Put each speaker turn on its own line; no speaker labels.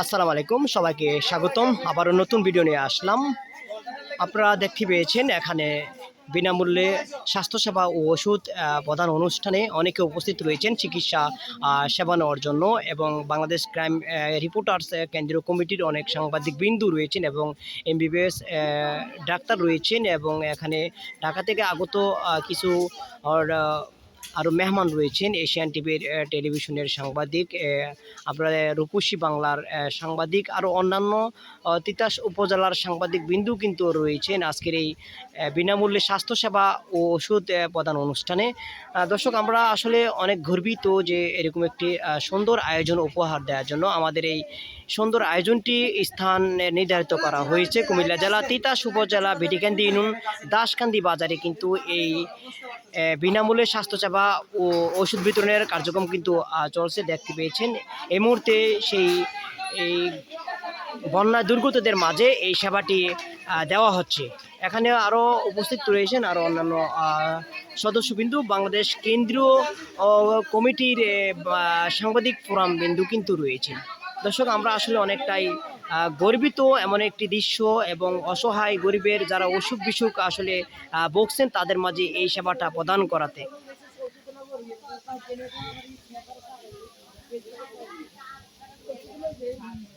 আসসালামু আলাইকুম, সবাইকে স্বাগতম। আবারও নতুন ভিডিও নিয়ে আসলাম। আপনারা দেখতে পেয়েছেন, এখানে বিনামূল্যে স্বাস্থ্যসেবা ও ওষুধ প্রদান অনুষ্ঠানে অনেকে উপস্থিত রয়েছেন চিকিৎসা সেবা নেওয়ার জন্য এবং বাংলাদেশ ক্রাইম রিপোর্টার্স কেন্দ্রীয় কমিটির অনেক সাংবাদিক বিন্দু রয়েছেন এবং এমবিবিএস ডাক্তার রয়েছেন এবং এখানে ঢাকা থেকে আগত কিছু আরও মেহমান রয়েছেন এশিয়ান টিভির টেলিভিশনের সাংবাদিক আপনার রূপসী বাংলার সাংবাদিক আরও অন্যান্য তিতাস উপজেলার সাংবাদিক বিন্দু কিন্তু রয়েছেন আজকের এই বিনামূল্যে স্বাস্থ্যসেবা ও ওষুধ প্রদান অনুষ্ঠানে। দর্শক, আমরা আসলে অনেক গর্বিত যে এরকম একটি সুন্দর আয়োজন উপহার দেওয়ার জন্য আমাদের এই সুন্দর আয়োজনটি স্থান নির্ধারিত করা হয়েছে। কুমিল্লা জেলা তিতাস উপজেলা ভিটিকান্দি ইউনিয়ন দাসকান্দি বাজারে কিন্তু এই বিনামূল্যে স্বাস্থ্যসেবা ও ওষুধ বিতরণের কার্যক্রম কিন্তু চলছে, দেখতে পেয়েছেন। এই মুহূর্তে সেই, এই বন্যা দুর্গতদের মাঝে এই সেবাটি দেওয়া হচ্ছে। এখানে আরও উপস্থিত রয়েছেন আরও অন্যান্য সদস্যবিন্দু। বাংলাদেশ কেন্দ্রীয় কমিটির সাংবাদিক ফোরাম বিন্দু কিন্তু রয়েছেন। দর্শক, আমরা আসলে অনেকটাই গর্বিত এমন একটি দৃশ্য এবং অসহায় গরিবের যারা অসুখ বিসুখ আসলে ভুগছেন, তাদের মাঝে এই সেবাটা প্রদান করাতে। Thank you.